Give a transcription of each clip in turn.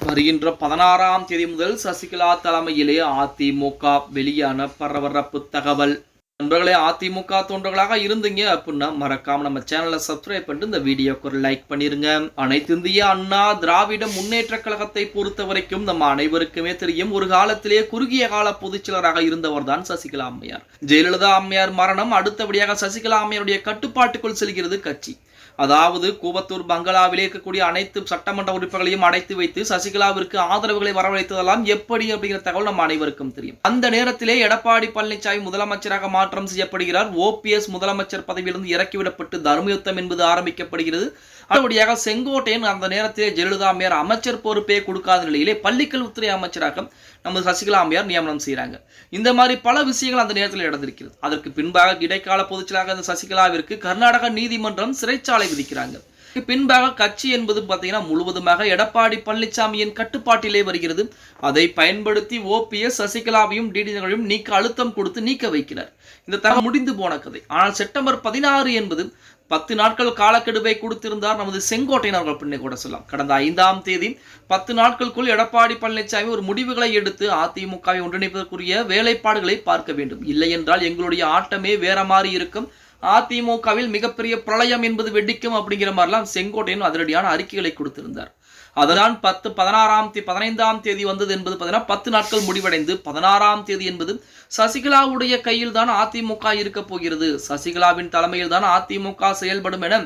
வருகின்ற பதினாறாம் தேதி முதல் சசிகலா தலைமையிலே அதிமுக வெளியான பரபரப்பு தகவல். நண்பர்களே அதிமுக தொண்டர்களாக இருந்தீங்க அப்படின்னா மறக்காம நம்ம சேனலை சப்ஸ்கிரைப் பண்ணிட்டு இந்த வீடியோக்கு ஒரு லைக் பண்ணிருங்க. அனைத்து இந்திய அண்ணா திராவிட முன்னேற்ற கழகத்தை பொறுத்த வரைக்கும் நம்ம அனைவருக்குமே தெரியும் ஒரு காலத்திலே குறுகிய கால பொதுச்செயலராக இருந்தவர் தான் சசிகலா அம்மையார். ஜெயலலிதா அம்மையார் மரணம் அடுத்தபடியாக சசிகலா அம்மையாருடைய கட்டுப்பாட்டுக்குள் செல்கிறது கட்சி. அதாவது கூவத்தூர் பங்களாவிலே இருக்கக்கூடிய அனைத்து சட்டமன்ற உறுப்பினர்களையும் அடைத்து வைத்து சசிகலாவிற்கு ஆதரவுகளை வரவழைத்ததெல்லாம் எப்படி அப்படிங்கிற தகவல் நம்ம அனைவருக்கும் தெரியும். அந்த நேரத்திலே எடப்பாடி பழனிசாமி முதலமைச்சராக மாற்றம் செய்யப்படுகிறார். ஓபிஎஸ் முதலமைச்சர் பதவியிலிருந்து இறக்கிவிடப்பட்டு தர்மயுத்தம் என்பது ஆரம்பிக்கப்படுகிறது. அடுத்தபடியாக செங்கோட்டையன் அந்த நேரத்திலே ஜெயலலிதா அம்மையார் அமைச்சர் பொறுப்பே கொடுக்காத நிலையிலே பள்ளிக்கல்வித்துறை அமைச்சராக நமது சசிகலா அம்மையார் நியமனம் செய்கிறாங்க. இந்த மாதிரி பல விஷயங்கள் அந்த நேரத்தில் நடந்திருக்கிறது. அதற்கு பின்பாக இடைக்கால பொதுச்சலாக அந்த சசிகலாவிற்கு கர்நாடக நீதிமன்றம் சிறைச்சாலை விதிக்கிறாங்க. பின்பாக கட்சி என்பது பார்த்தீங்கன்னா முழுவதுமாக எடப்பாடி பழனிசாமியின் கட்டுப்பாட்டிலே வருகிறது. அதை பயன்படுத்தி ஓபிஎஸ் சசிகலாவையும் டிடிகளையும் நீக்க அழுத்தம் கொடுத்து நீக்க வைக்கிறார். இந்த தகவல் முடிந்து போன கதை. ஆனால் செப்டம்பர் பதினாறு என்பது பத்து நாட்கள் காலக்கெடுவை கொடுத்திருந்தார் நமது செங்கோட்டையன் அவர்கள் பின்னே கூட சொல்லலாம். கடந்த ஐந்தாம் தேதி பத்து நாட்களுக்குள் எடப்பாடி பழனிசாமி ஒரு முடிவுகளை எடுத்து அதிமுகவை ஒன்றிணைப்பதற்குரிய வேலைப்பாடுகளை பார்க்க வேண்டும். இல்லை என்றால் எங்களுடைய ஆட்டமே வேற மாதிரி இருக்கும். அதிமுகவில் மிகப்பெரிய பிரளயம் என்பது வெடிக்கும் அப்படிங்கிற மாதிரிலாம் செங்கோட்டையன் அதிரடியான அறிக்கைகளை கொடுத்திருந்தார். அதுதான் பத்து பதினாறாம் தேதி பதினைந்தாம் தேதி வந்தது என்பது பார்த்தீங்கன்னா பத்து நாட்கள் முடிவடைந்து பதினாறாம் தேதி என்பது சசிகலாவுடைய கையில் தான் அதிமுக இருக்க போகிறது. சசிகலாவின் தலைமையில் தான் அதிமுக செயல்படும் என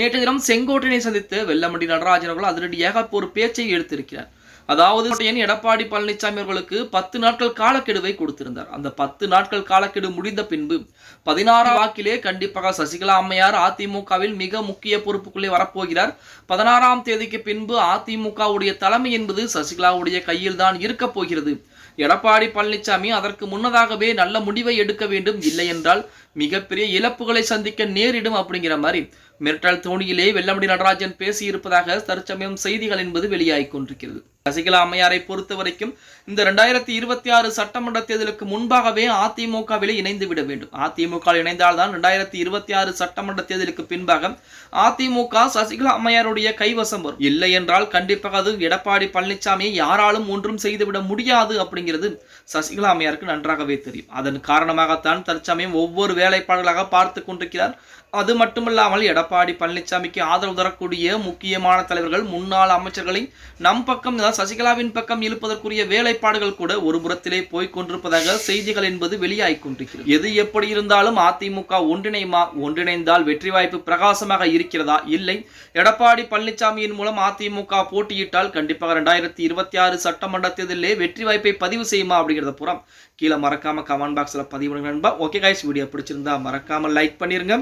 நேற்று தினம் செங்கோட்டையனை சந்தித்து வெள்ளமண்டி நடராஜன் அவர்கள் அதிரடியாக ஒரு பேச்சை எடுத்திருக்கிறார். அதாவது கோட்டையன் எடப்பாடி பழனிசாமி அவர்களுக்கு பத்து நாட்கள் காலக்கெடுவை கொடுத்திருந்தார். அந்த பத்து நாட்கள் காலக்கெடு முடிந்த பின்பு பதினாறாம் வாக்கிலே கண்டிப்பாக சசிகலா அம்மையார் அதிமுகவில் மிக முக்கிய பொறுப்புக்குள்ளே வரப்போகிறார். பதினாறாம் தேதிக்கு பின்பு அதிமுகவுடைய தலைமை என்பது சசிகலாவுடைய கையில் தான் இருக்க போகிறது. எடப்பாடி பழனிசாமி அதற்கு முன்னதாகவே நல்ல முடிவை எடுக்க வேண்டும். இல்லை என்றால் மிகப்பெரிய இழப்புகளை சந்திக்க நேரிடும் அப்படிங்கிற மாதிரி மிரட்டல் தோணியிலே வெள்ளமடி நடராஜன் பேசியிருப்பதாக தற்சமயம் செய்திகள் என்பது வெளியாகிக் கொண்டிருக்கிறது. சசிகலா அம்மையாரை பொறுத்த வரைக்கும் இந்த ரெண்டாயிரத்தி இருபத்தி ஆறு சட்டமன்ற தேர்தலுக்கு முன்பாகவே அதிமுகவிலே இணைந்து விட வேண்டும். அதிமுக இணைந்தால்தான் ரெண்டாயிரத்தி இருபத்தி ஆறு சட்டமன்ற தேர்தலுக்கு பின்பாக அதிமுக சசிகலா அம்மையாருடைய கைவசம் வரும். இல்லை என்றால் கண்டிப்பாக அது எடப்பாடி பழனிசாமியை யாராலும் ஒன்றும் செய்துவிட முடியாது அப்படிங்கிறது சசிகலா அம்மையாருக்கு நன்றாகவே தெரியும். அதன் காரணமாகத்தான் தற்சமயம் ஒவ்வொரு வேலைப்பாடுகளாக பார்த்து கொண்டிருக்கிறார். அது மட்டுமல்லாமல் எடப்பாடி பழனிசாமிக்கு ஆதரவு தரக்கூடிய முக்கியமான தலைவர்கள் முன்னாள் அமைச்சர்களை நம் பக்கம் தான் சசிகலாவின் பக்கம் இழுப்பதற்குரிய வேலைப்பாடுகள் கூட ஒரு புறத்திலே போய்கொண்டிருப்பதாக செய்திகள் என்பது வெளியாகிக் கொண்டிருக்கிறது. எது எப்படி இருந்தாலும் அதிமுக ஒன்றிணைமா ஒன்றிணைந்தால் வெற்றி வாய்ப்பு பிரகாசமாக இருக்கிறதா? இல்லை. எடப்பாடி பழனிசாமியின் மூலம் அதிமுக போட்டியிட்டால் கண்டிப்பாக ரெண்டாயிரத்தி இருபத்தி ஆறு சட்டமன்ற தேர்தலிலே வெற்றி வாய்ப்பை பதிவு செய்யுமா அப்படிங்கிறத புறம் கீழே மறக்காம கமெண்ட் பாக்ஸ்ல பதிவு நண்பா. ஓகே கைஸ் வீடியோ பிடிச்சிருந்தா மறக்காம லைக் பண்ணிருங்க.